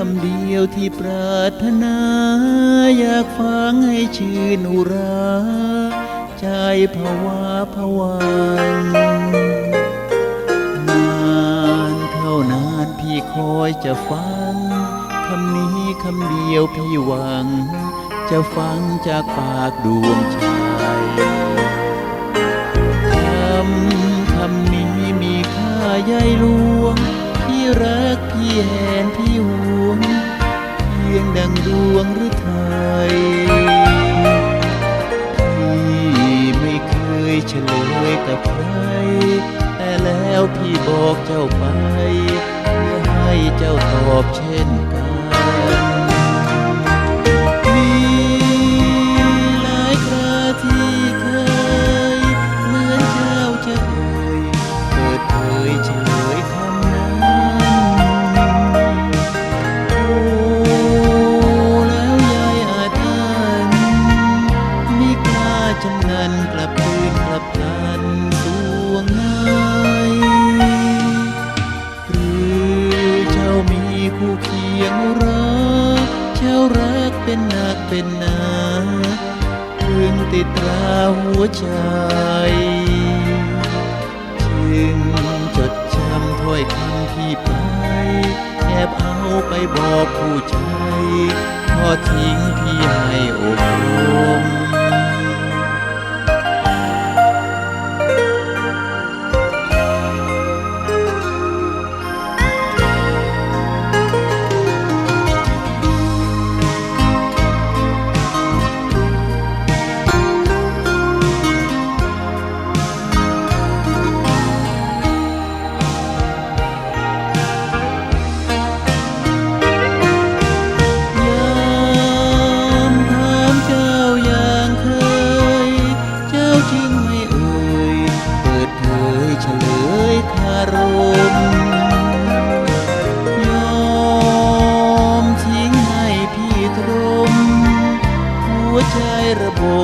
คำเดียวที่ปรารถนา อยากฟังให้ชื่นอุรา ใจภาวะผวังนานเท่านานพี่คอยจะฟังคำนี้คำเดียวพี่หวัง จะฟังจากปากดวงใจ บอกเจ้าไปเพื่อให้เจ้าตอบเช่นกันมีหลายคราที่เคยเหมือนเจ้าจะเอ่ยเปิดเผยเฉลยคำนั้นโอ้แล้วยายอาจอ่านมิกล้าจำนันกลับคืนกลับกันส คู่เคียงรักเจ้ารักเป็นนักเป็นนาถึงติดตราหัวใจจึงจดจำถ้อยคำที่ไปแอบเอาไปบอกผู้ใจทอดทิ้งพี่ให้อบ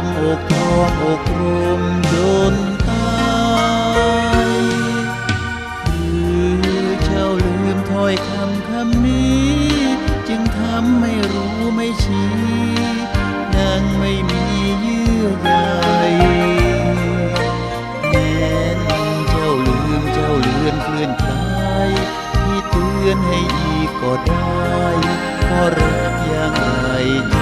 มอกทองอกรมจนตายหรือเจ้าลืมถ้อยคำคำนี้ จึงทำไม่รู้ไม่ชี้ดังไม่มีเยื่อใยแม้นเจ้าลืมเจ้าเลือนเคลื่อนคลายพี่เตือนให้อีกก็ได้เพราะรักอย่างไร